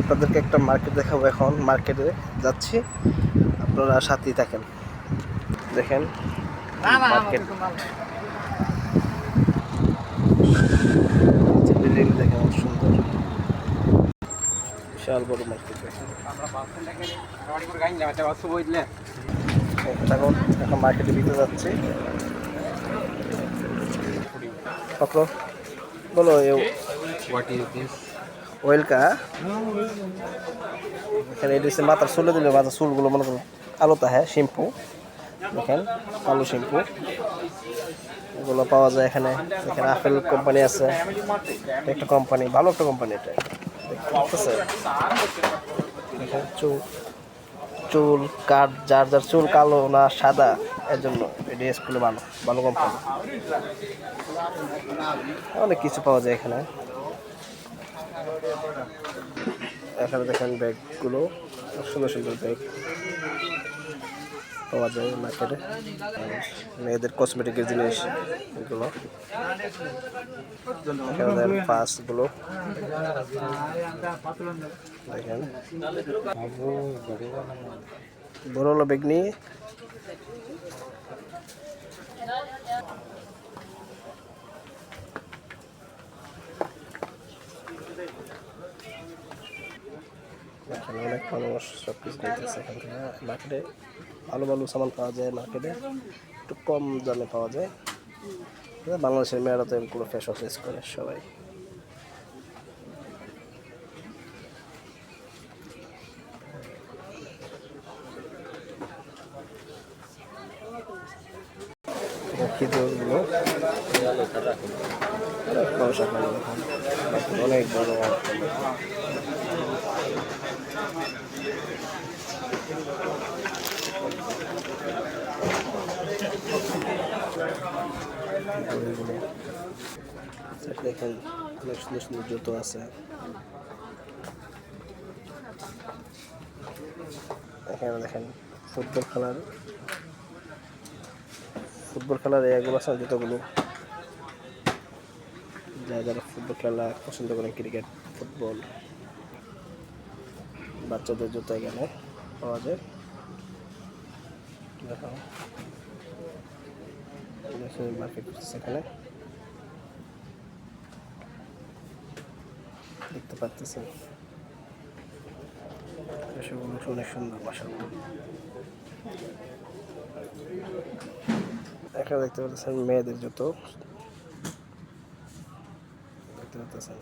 আপনাদেরকে একটা মার্কেট দেখাবো এখন। মার্কেটে যাচ্ছি। আপনারা সাথেই থাকেন। দেখেন মার্কেট বিল্ডিং দেখেন সুন্দর। বিশাল বড় মার্কেট দেখেন। এখন এখন মার্কেটে ভিতরে যাচ্ছি পকড়ো বলো? ওয়েলকা। এখানে এটা হচ্ছে মাথার চুলে দিলে, মাথার চুলগুলো মনে করো কালোটা হ্যাঁ শ্যাম্পু দেখেন, কালো শ্যাম্পু এগুলো পাওয়া যায় এখানে। এখানে আপেল কোম্পানি আছে। একটা কোম্পানি ভালো একটা কোম্পানি এটা। চুল। চুল কাঠ, যার যার চুল কালো না সাদা এর জন্য এটি স্কুলে ভালো ভালো কোম্পানি অনেক কিছু পাওয়া যায় এখানে। এখানে দেখেন ব্যাগগুলো, সুন্দর সুন্দর ব্যাগ পাওয়া যায় মার্কেটে মেয়েদের কসমেটিকের জিনিস, এগুলো। এখানে পাসগুলো। দেখেন। বড় হলো ব্যাগ নিয়ে। এখানে অনেক মানুষ সব কিছু নিতেছে এখান। থেকে মার্কেটে ভালো ভালো সামান পাওয়া যায় মার্কেটে। একটু কম দামে পাওয়া যায়। বাংলাদেশের মেয়েরা তো এগুলো ফেস ওয়াশ করে সবাই। অনেক বড় শাখা অনেক বড় বইগুলো দেখেন, অনেক সুন্দর সুন্দর জুতো আছে। এখানে দেখেন, ফুটবল খেলার ফুটবল খেলার এগুলো আছে জুতোগুলো। যারা যারা ফুটবল খেলা পছন্দ করেন, ক্রিকেট, ফুটবল, বাচ্চাদের জুতো এখানে পাওয়া যায়। দেখো মার্কেট সেখানে দেখতে এসবগুলো অনেক সুন্দর বাসাগুলো এখানে দেখতে পাচ্ছেন মেয়েদের জুতো। দেখতে পাচ্ছেন